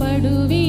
படுவே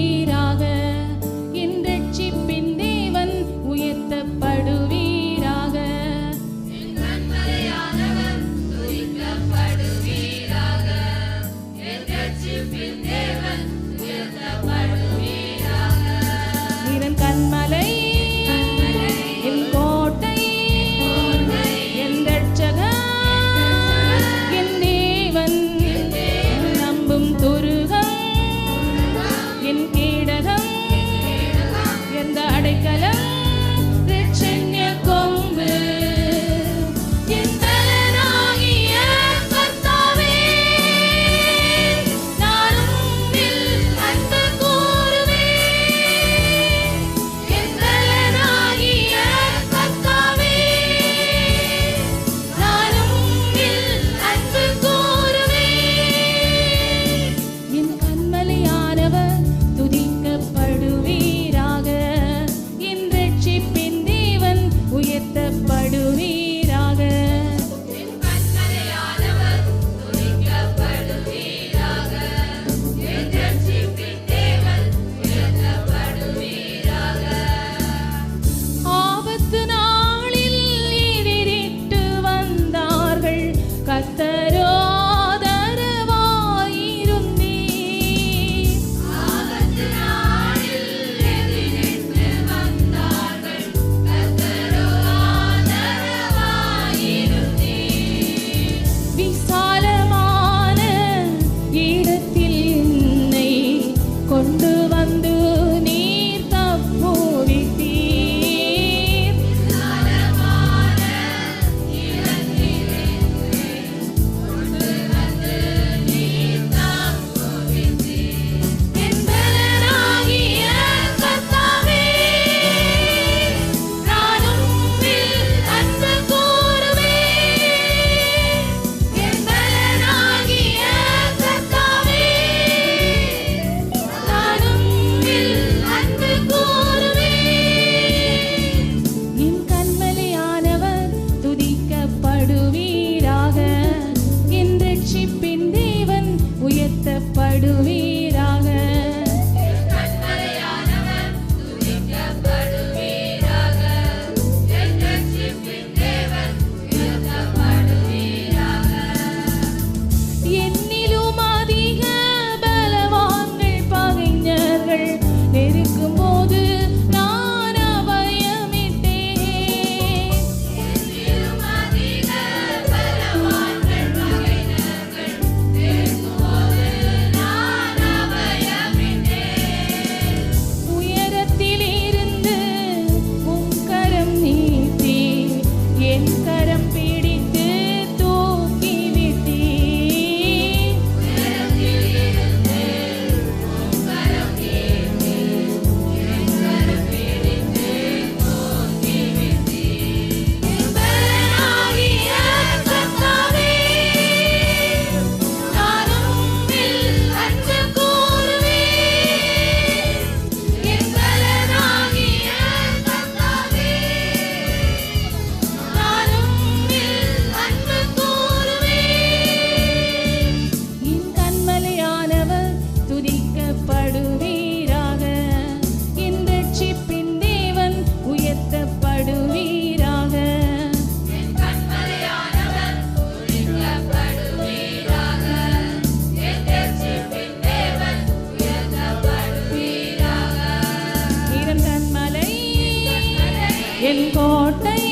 துதிக்கப்படுவீராக என்னிலும் அதிக பலவான்கள் பகைஞர்கள். என் கோட்டை